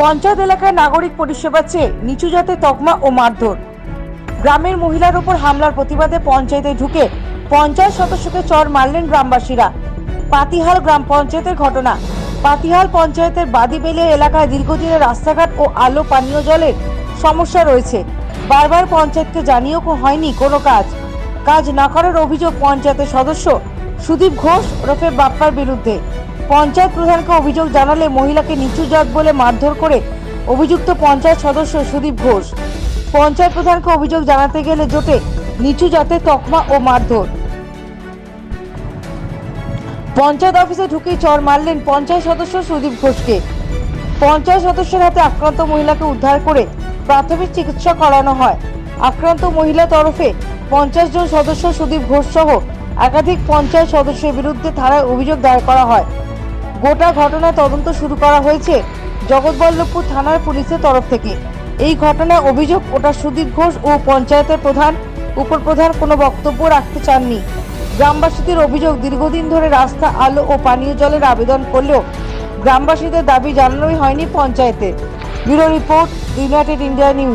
পঞ্চায়েত এলাকায় নাগরিক পরিষেবা চেয়ে নিচু জাতের তকমা ও মারধর। গ্রামের মহিলার উপর হামলার প্রতিবাদে পঞ্চায়েতে ঢুকে পঞ্চায়েত সদস্যকে চর মারলেন গ্রামবাসীরা। পাতিহাল গ্রাম পঞ্চায়েতের ঘটনা। পাতিহাল পঞ্চায়েতের বাদিবেলিয়া এলাকায় দীর্ঘদিনের রাস্তাঘাট ও আলো পানীয় জলের সমস্যা রয়েছে। বারবার পঞ্চায়েতকে জানিয়েও হয়নি কোনো কাজ। কাজ না করার অভিযোগ পঞ্চায়েতের সদস্য সুদীপ ঘোষ ওরফে বাপ্পার বিরুদ্ধে। পঞ্চায়েত প্রধানকে অভিযোগ জানালে মহিলাকে নিচু জাত বলে মারধর করে অভিযুক্ত পঞ্চায়েত সদস্য সুদীপ ঘোষ। পঞ্চায়েত প্রধানকে অভিযোগ জানাতে গেলে জোটে নিচু জাতের তকমা ও মারধর। পঞ্চায়েত অফিসে ঢুকেই চর মারলেন পঞ্চায়েত সদস্য সুদীপ ঘোষকে। পঞ্চায়েত সদস্যের হাতে আক্রান্ত মহিলাকে উদ্ধার করে প্রাথমিক চিকিৎসা করানো হয়। আক্রান্ত মহিলা তরফে পঞ্চাশ জন সদস্য সুদীপ ঘোষ সহ একাধিক পঞ্চায়েত সদস্যের বিরুদ্ধে থানায় অভিযোগ দায়ের করা হয়। গোটা ঘটনায় তদন্ত শুরু করা হয়েছে জগৎবল্লভপুর থানার পুলিশের তরফ থেকে। এই ঘটনায় অভিযোগ ওটা সুদীপ ঘোষ ও পঞ্চায়েতের প্রধান, উপপ্রধান কোনো বক্তব্য রাখতে চাননি। গ্রামবাসীদের অভিযোগ, দীর্ঘদিন ধরে রাস্তা, আলো ও পানীয় জলের আবেদন করলেও গ্রামবাসীদের দাবি জানানোই হয়নি পঞ্চায়েতে। Bureau report, United India News.